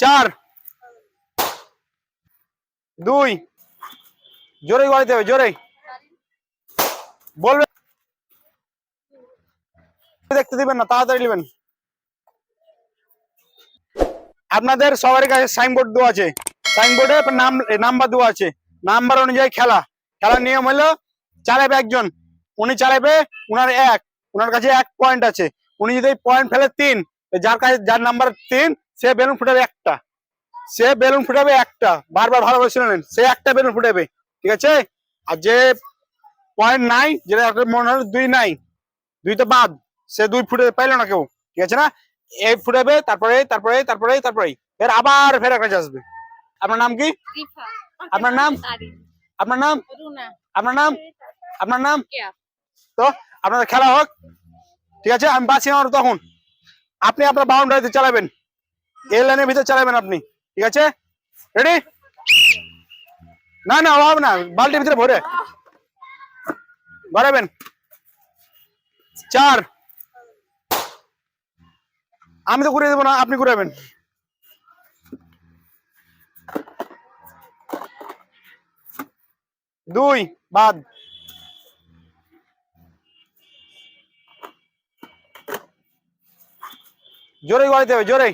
চার। দুই। জোরে গড়াইতে হবে জোরে বলবে দেখতে দিবেন না, তাড়াতাড়ি নেবেন। আপনাদের সবার কাছে সাইনবোর্ড দেওয়া আছে। সাইনবোর্ডে নাম নাম্বার দেওয়া আছে। নাম্বার অনুযায়ী খেলা। খেলার নিয়ম হলো চালাবে একজন। উনি চালাবে, উনার এক। উনার কাছে এক পয়েন্ট আছে। উনি যদি পয়েন্ট ফেলে তিন, যার কাছে যার নাম্বার তিন সে বেলুন ফুটাবে একটা। সে বেলুন ফুটাবে একটা। বারবার ভালো করে শুনে নেন সে একটা বেলুন ফুটাবে ঠিক আছে? আর যে পয়েন্ট নাই যেটা আপনার মনে হয় দুই নাই দুই তো বাদ সে দুই ফুটে পাইলো না কেউ ঠিক আছে না? এই ফুটাবে তারপরে তারপরে তারপরে তারপরে ফের আবার ফের একটা আসবে। আপনার নাম কি? আপনার নাম? আপনার নাম? আপনার নাম? আপনার নাম? তো আপনাদের খেলা হোক ঠিক আছে? আমি বাঁচি আমার তখন। আপনি আপনার বাউন্ডারিতে চালাবেন। এই লাইনের ভিতরে চালাবেন আপনি, ঠিক আছে? রেডি না না অভাব না, বালতির ভিতরে ভরে। ভরাবেন। চার। আমি তো ঘুরে দেবো না, আপনি ঘুরাবেন। দুই, বাদ। জোরে গড়াইতে হবে জোরে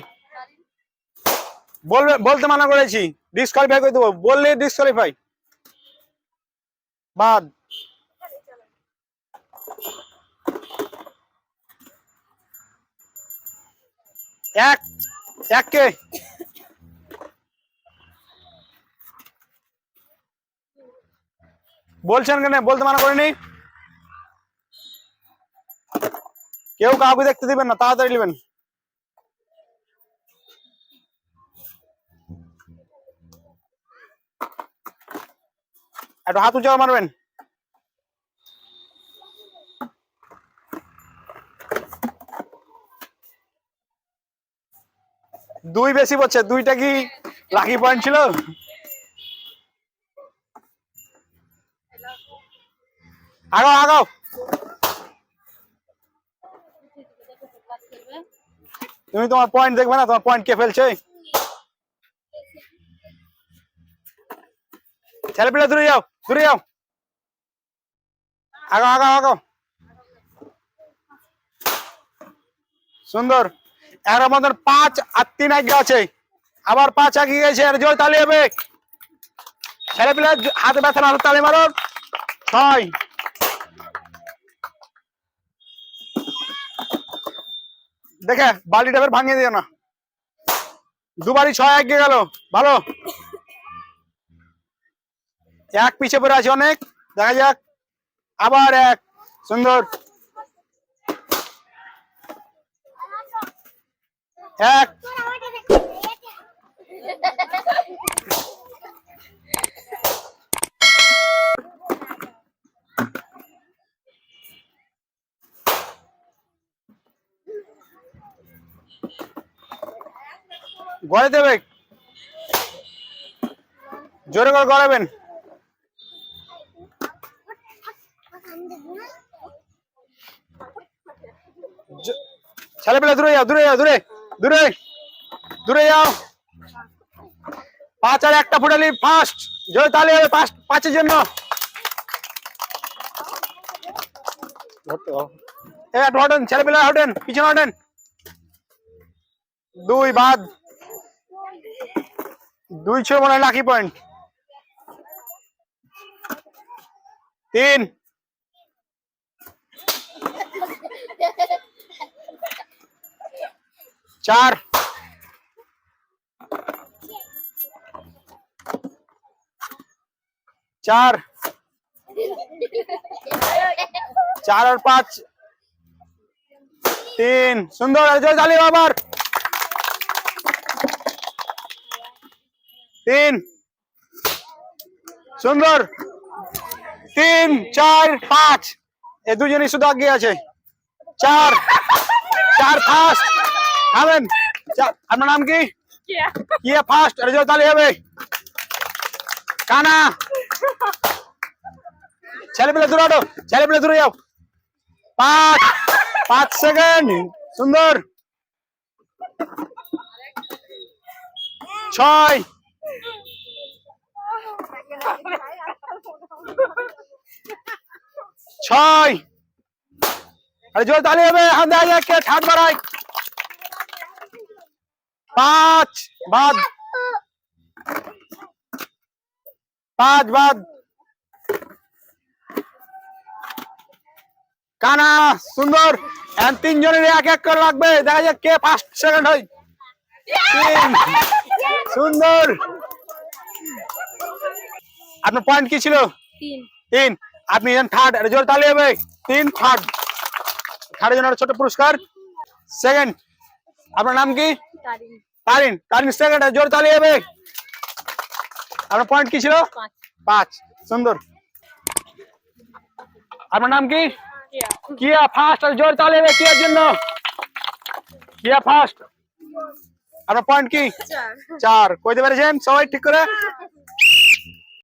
বলবে, বলতে মানা করেছি। ডিসকোয়ালিফাই করে দেবো। বললে ডিসকোয়ালিফাই বাদ। এক এক কে বলছেন কেন? বলতে মানা করিনি? কেউ কাউকে দেখতে দিবেন না, তাড়াতাড়ি নেবেন। একটু হাত উঁচা মারবেন। দুই বেশি পড়ছে দুইটা কি লাকি পয়েন্ট ছিল? আগাও আগাও। তুমি তোমার পয়েন্ট দেখবে না, তোমার পয়েন্ট কে ফেলছে? ছেলে পেলে দূরে যাও। দূরে যাও। আগাও আগাও আগাও সুন্দর। এর মতন পাঁচ আর তিন আগে আছে। আবার পাঁচ এগিয়ে গেছে আর জোর তালি হবে। ছেলে পেলে হাতে ব্যথা না, তালি মারো ছয়। দেখে, বালিটা ভাঙিয়ে দিও না। দুবারই ছয় এগিয়ে গেল। ভালো। এক পিছে পড়ে আছে অনেক। দেখা যাক। আবার এক। সুন্দর। এক। গড়ে দেবে। জোরে করে গড়াবেন। ছেলে পেলে দূরে যাও দূরে যাও দূরে দূরে দূরে যাও পাঁচ আর একটা ফুটালি ফার্স্ট জয় তালি হবে পাঁচের জন্য। হটেন ছেলে পেলে হটেন পিছনে হটেন দুই বাদ। দুই ছিল মনে লাকি পয়েন্ট তিন। চার। চার। চার আর পাঁচ। তিন। সুন্দর তালি আবার। তিন। সুন্দর। তিন, চার, পাঁচ। এ দুজনই শুধু আগে আছে। চার। চার, ফার্স্ট। খাবেন চা- আপনার নাম কি কেয়া কি ফার্স্ট রেজাল্ট তালি হবে কানা ছেলে পেলে দূরে হটো ছেলে পেলে দূরে যাও পাঁচ পাঁচ সেকেন্ড সুন্দর ছয় ছয় আরে জোর তালি হবে হাত দেখা যাক কে ঠাট বাড়ায় পাঁচ বাদ। পাঁচ বাদ। কানা সুন্দর। তিনজনের এক এক করে লাগবে। দেখা যাক কে ফার্স্ট সেকেন্ড হয়। সুন্দর। আপনার পয়েন্ট কি ছিল? তিন। তিন। আপনি থার্ড জোর তালি হবে। তিন থার্ড থার্ডের জন্য ছোট পুরস্কার। সেকেন্ড আপনার নাম কি? তারিন তারিন সেকেন্ড জোর চালিয়ে যাবে। আপনার পয়েন্ট কি ছিল? পাঁচ। সুন্দর। আপনার নাম কি? কিয়া। ফার্স্ট আর জোর চালিয়ে হবে কিয়ার জন্য? কিয়া ফার্স্ট আপনার পয়েন্ট কি? চার। চার। কইতে পেরেছেন? সবাই ঠিক করে?